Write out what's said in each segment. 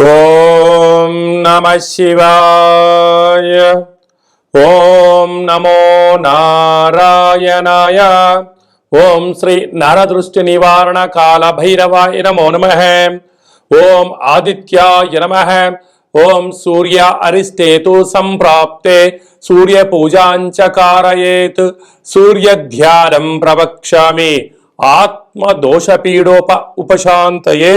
ఓం నమ శివాయ ఓం నమో నారాయణాయ ఓం శ్రీ నరదృష్టి నివారణ కాల భైరవాయ నమో నమ ఓం ఆదిత్యాయ నమ ఓం సూర్య అరిష్టేతు సంప్రాప్తే సూర్య పూజాంచ కారయేత్ సూర్య ధ్యానం ప్రవక్ష్యామి ఆత్మ దోషపీడోప ఉపశాంతయే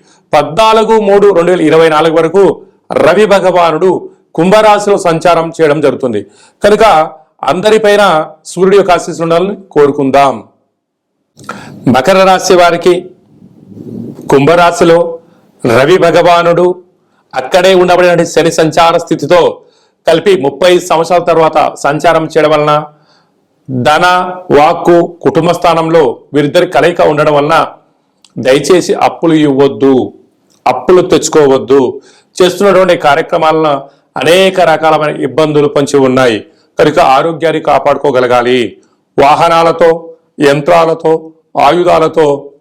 పద్నాలుగు మూడు రెండు వేల ఇరవై నాలుగు వరకు రవి భగవానుడు కుంభరాశిలో సంచారం చేయడం జరుగుతుంది. కనుక అందరిపైన సూర్యుడి యొక్క ఆశీస్సులు ఉండాలని కోరుకుందాం. మకర రాశి వారికి కుంభరాశిలో రవి భగవానుడు అక్కడే ఉండబడిన శని సంచార స్థితితో కలిపి ముప్పై సంవత్సరాల తర్వాత సంచారం చేయడం వలన ధన వాక్కు కుటుంబ స్థానంలో వీరిద్దరి కలయిక ఉండడం వలన దయచేసి అప్పులు ఇవ్వద్దు. అప్పులు తెచ్చుకోవద్దు. చేస్తున్నటువంటి కార్యక్రమాలను అనేక రకాలమైన ఇబ్బందులు పంచి ఉన్నాయి. కనుక ఆరోగ్యాన్ని కాపాడుకోగలగాలి. వాహనాలతో యంత్రాలతో ఆయుధాలతో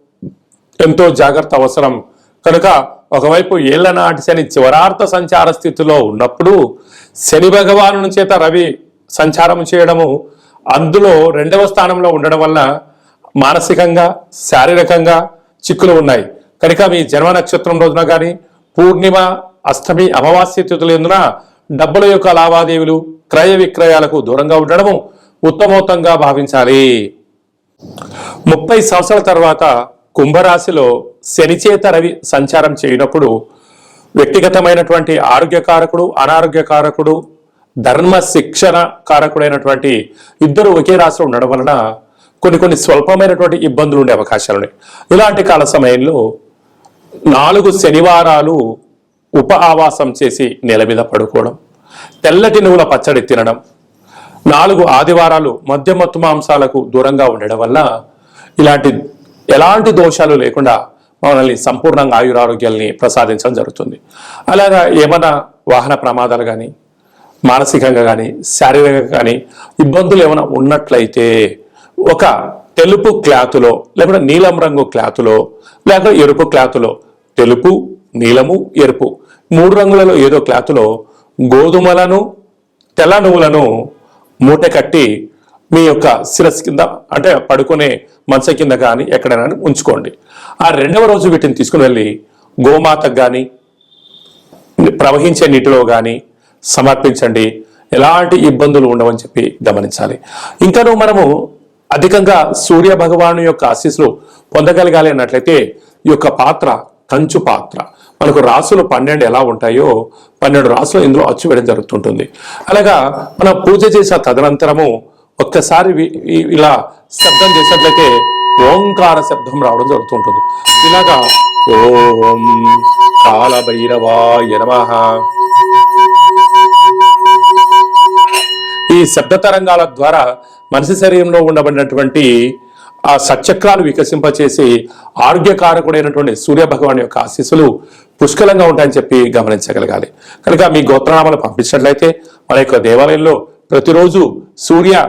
ఎంతో జాగ్రత్త అవసరం. కనుక ఒకవైపు ఏళ్ళ నాటి శని చివరార్థ సంచార స్థితిలో ఉన్నప్పుడు శని భగవాను చేత రవి సంచారం చేయడము అందులో రెండవ స్థానంలో ఉండడం వల్ల మానసికంగా శారీరకంగా చిక్కులు ఉన్నాయి. కనుక మీ జన్మ నక్షత్రం రోజున కానీ పూర్ణిమ అష్టమి అమావాస్య తిథులు ఎందున డబ్బుల యొక్క లావాదేవీలు క్రయ విక్రయాలకు దూరంగా ఉండడము ఉత్తమోత్తంగా భావించాలి. ముప్పై సంవత్సరాల తర్వాత కుంభరాశిలో శనిచేత రవి సంచారం చేయనప్పుడు వ్యక్తిగతమైనటువంటి ఆరోగ్యకారకుడు అనారోగ్యకారకుడు ధర్మ శిక్షణ కారకుడైనటువంటి ఇద్దరు ఒకే రాశిలో ఉండడం వలన కొన్ని కొన్ని స్వల్పమైనటువంటి ఇబ్బందులు ఉండే అవకాశాలు ఉన్నాయి ఇలాంటి కాల సమయంలో నాలుగు శనివారాలు ఉప ఆవాసం చేసి నేల మీద పడుకోవడం తెల్లటి నువ్వుల పచ్చడి తినడం నాలుగు ఆదివారాలు మధ్యమత్తు మాంసాలకు దూరంగా ఉండడం వల్ల ఇలాంటి ఎలాంటి దోషాలు లేకుండా మనల్ని సంపూర్ణంగా ఆయురారోగ్యాల్ని ప్రసాదించడం జరుగుతుంది. అలాగా ఏమైనా వాహన ప్రమాదాలు కానీ మానసికంగా కానీ శారీరకంగా కానీ ఇబ్బందులు ఏమైనా ఉన్నట్లయితే ఒక తెలుపు క్లాతులో లేకుంటే నీలం రంగు క్లాతులో లేకపోతే ఎరుపు క్లాతులో తెలుపు నీలము ఎరుపు. మూడు రంగులలో ఏదో క్లాత్లో గోధుమలను తెల్ల నువ్వులను మూట కట్టి మీ యొక్క శిరస్సు కింద అంటే పడుకునే మంచ కింద కానీ ఎక్కడైనా ఉంచుకోండి. ఆ రెండవ రోజు వీటిని తీసుకుని వెళ్ళి గోమాతకు కానీ ప్రవహించే నీటిలో కానీ సమర్పించండి. ఎలాంటి ఇబ్బందులు ఉండవని చెప్పి గమనించాలి. ఇంకాను మనము అధికంగా సూర్య భగవాను యొక్క ఆశీస్సులు పొందగలగాలి అన్నట్లయితే ఈ యొక్క పాత్ర కంచు పాత్ర మనకు రాసులు పన్నెండు ఎలా ఉంటాయో పన్నెండు రాసులు ఇందులో అచ్చువేయడం జరుగుతుంటుంది. అలాగా మనం పూజ చేసిన తదనంతరము ఒక్కసారి ఇలా శబ్దం చేసినట్లయితే ఓంకార శబ్దం రావడం జరుగుతుంటుంది. ఇలాగా ఓం కాలభైరవాయ నమ. ఈ శబ్ద తరంగాల ద్వారా మనిషి శరీరంలో ఉండబడినటువంటి ఆ సచక్రాలు వికసింపచేసి ఆరోగ్యకారకుడైనటువంటి సూర్య భగవాన్ యొక్క ఆశీస్సులు పుష్కలంగా ఉంటాయని చెప్పి గమనించగలగాలి. కనుక మీ గోత్రనామాలు పంపించినట్లయితే మన యొక్క దేవాలయంలో ప్రతిరోజు సూర్య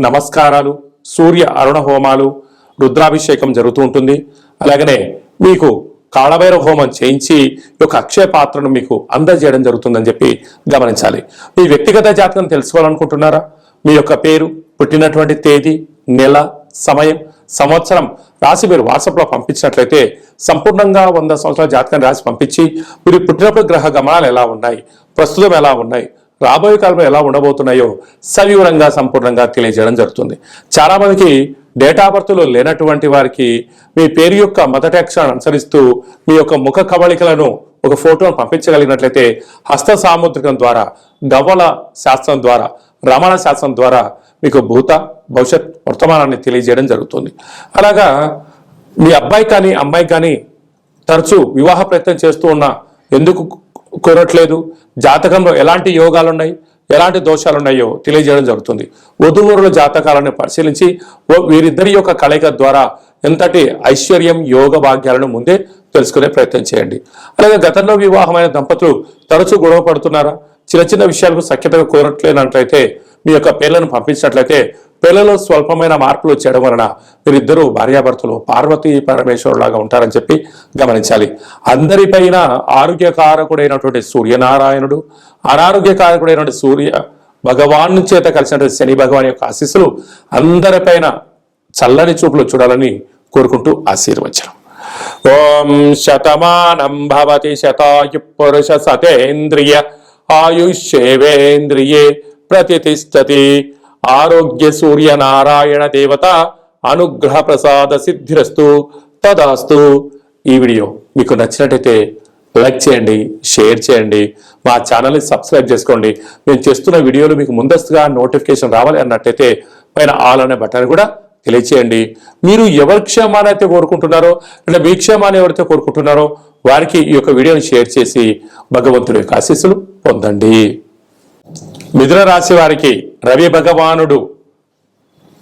నమస్కారాలు సూర్య అరుణ హోమాలు రుద్రాభిషేకం జరుగుతూ ఉంటుంది. అలాగనే మీకు కాళభైరవ హోమం చేయించి ఒక యొక్క అక్షయ పాత్రను మీకు అందజేయడం జరుగుతుందని చెప్పి గమనించాలి. మీ వ్యక్తిగత జాతకం తెలుసుకోవాలనుకుంటున్నారా? మీ యొక్క పేరు పుట్టినటువంటి తేదీ నెల సమయం సంవత్సరం రాసి మీరు వాట్సాప్లో పంపించినట్లయితే సంపూర్ణంగా వంద సంవత్సరాల జాతకాన్ని రాసి పంపించి మీరు పుట్టినప్పుడు గ్రహ గమనాలు ఎలా ఉన్నాయి ప్రస్తుతం ఎలా ఉన్నాయి రాబోయే కాలంలో ఎలా ఉండబోతున్నాయో సవివరంగా సంపూర్ణంగా తెలియజేయడం జరుగుతుంది. చాలామందికి డేటా బర్త్లో లేనటువంటి వారికి మీ పేరు యొక్క మొదటి అక్షరాన్ని అనుసరిస్తూ మీ యొక్క ముఖ కవళికలను ఒక ఫోటోను పంపించగలిగినట్లయితే హస్త సాముద్రికం ద్వారా గవ్వల శాస్త్రం ద్వారా రమణ శాస్త్రం ద్వారా మీకు భూత భవిష్యత్ వర్తమానాన్ని తెలియజేయడం జరుగుతుంది. అలాగా మీ అబ్బాయి కానీ అమ్మాయి కానీ తరచూ వివాహ ప్రయత్నం చేస్తూ ఉన్నా ఎందుకు కుదరట్లేదు? జాతకంలో ఎలాంటి యోగాలు ఉన్నాయి ఎలాంటి దోషాలు ఉన్నాయో తెలియజేయడం జరుగుతుంది. వధువరుల జాతకాలను పరిశీలించి వీరిద్దరి యొక్క కలయిక ద్వారా ఎంతటి ఐశ్వర్యం యోగ భాగ్యాలను ముందే తెలుసుకునే ప్రయత్నం చేయండి. అలాగే గతంలో వివాహమైన దంపతులు తరచూ గొడవ పడుతున్నారా? చిన్న చిన్న విషయాలకు సఖ్యతగా కోరట్లేనట్లయితే మీ యొక్క పేర్లను పంపించినట్లయితే పిల్లలు స్వల్పమైన మార్పులు చేయడం వలన వీరిద్దరూ భార్యాభర్తలు పార్వతీ పరమేశ్వరులాగా ఉంటారని చెప్పి గమనించాలి. అందరిపైన ఆరోగ్యకారకుడైనటువంటి సూర్యనారాయణుడు అనారోగ్యకారకుడైనటువంటి సూర్య భగవాన్ చేత కలిసినటువంటి శని భగవాన్ యొక్క ఆశీస్సులు అందరిపైన చల్లని చూపులు చూడాలని కోరుకుంటూ ఆశీర్వచనం. ఓం శతమానం భవతి శతాయు పురుష సతేంద్రియ ఆయుష్యేవేంద్రియే ప్రతిష్టతి. ఆరోగ్య సూర్య నారాయణ దేవత అనుగ్రహ ప్రసాద సిద్ధిరస్తు. తదాస్తు. ఈ వీడియో మీకు నచ్చినట్టయితే లైక్ చేయండి షేర్ చేయండి మా ఛానల్ని సబ్స్క్రైబ్ చేసుకోండి. మేము చేస్తున్న వీడియోలు మీకు ముందస్తుగా నోటిఫికేషన్ రావాలి అన్నట్టయితే పైన ఆల్ అనే బటన్ కూడా తెలియచేయండి. మీరు ఎవరి క్షేమాన్ని అయితే కోరుకుంటున్నారో లేదా మీ క్షేమాన్ని ఎవరైతే కోరుకుంటున్నారో వారికి ఈ యొక్క వీడియోని షేర్ చేసి భగవంతుడి యొక్క ఆశీస్సులు పొందండి. మిథున రాశి వారికి రవి భగవానుడు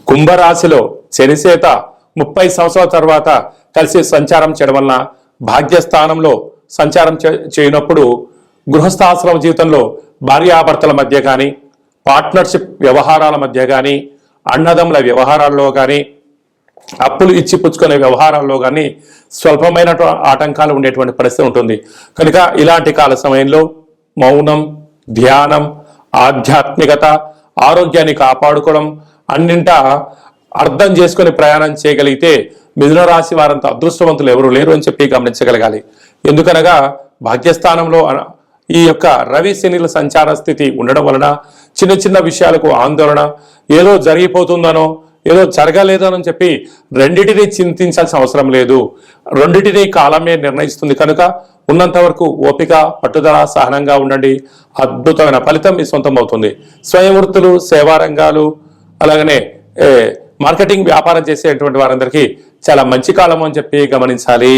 కుంభరాశిలో శనిసేత ముప్పై సంవత్సరాల తర్వాత కలిసి సంచారం చేయడం వలన భాగ్యస్థానంలో సంచారం చే- చేయనప్పుడు గృహస్థాశ్రమ జీవితంలో భార్యాభర్తల మధ్య కానీ పార్ట్నర్షిప్ వ్యవహారాల మధ్య కానీ అన్నదమ్ముల వ్యవహారాల్లో కానీ అప్పులు ఇచ్చి పుచ్చుకునే వ్యవహారాల్లో కానీ స్వల్పమైన ఆటంకాలు ఉండేటువంటి పరిస్థితి ఉంటుంది. కనుక ఇలాంటి కాల సమయంలో మౌనం ధ్యానం ఆధ్యాత్మికత ఆరోగ్యాన్ని కాపాడుకోవడం అన్నింటా అర్థం చేసుకుని ప్రయాణం చేయగలిగితే మిథున రాశి వారంత అదృష్టవంతులు ఎవరు లేరు అని చెప్పి గమనించగలగాలి. ఎందుకనగా భాగ్యస్థానంలో ఈ యొక్క రవి శనిల సంచార స్థితి ఉండడం వలన చిన్న చిన్న విషయాలకు ఆందోళన ఏదో జరిగిపోతుందనో ఏదో జరగలేదనని చెప్పి రెండిటిని చింతించాల్సిన అవసరం లేదు. రెండిటిని కాలమే నిర్ణయిస్తుంది. కనుక ఉన్నంత వరకు ఓపిక పట్టుదల సహనంగా ఉండండి. అద్భుతమైన ఫలితం మీ సొంతం అవుతుంది. స్వయం వృత్తులు సేవా రంగాలు అలాగనే మార్కెటింగ్ వ్యాపారం చేసేటువంటి వారందరికీ చాలా మంచి కాలం అని చెప్పి గమనించాలి.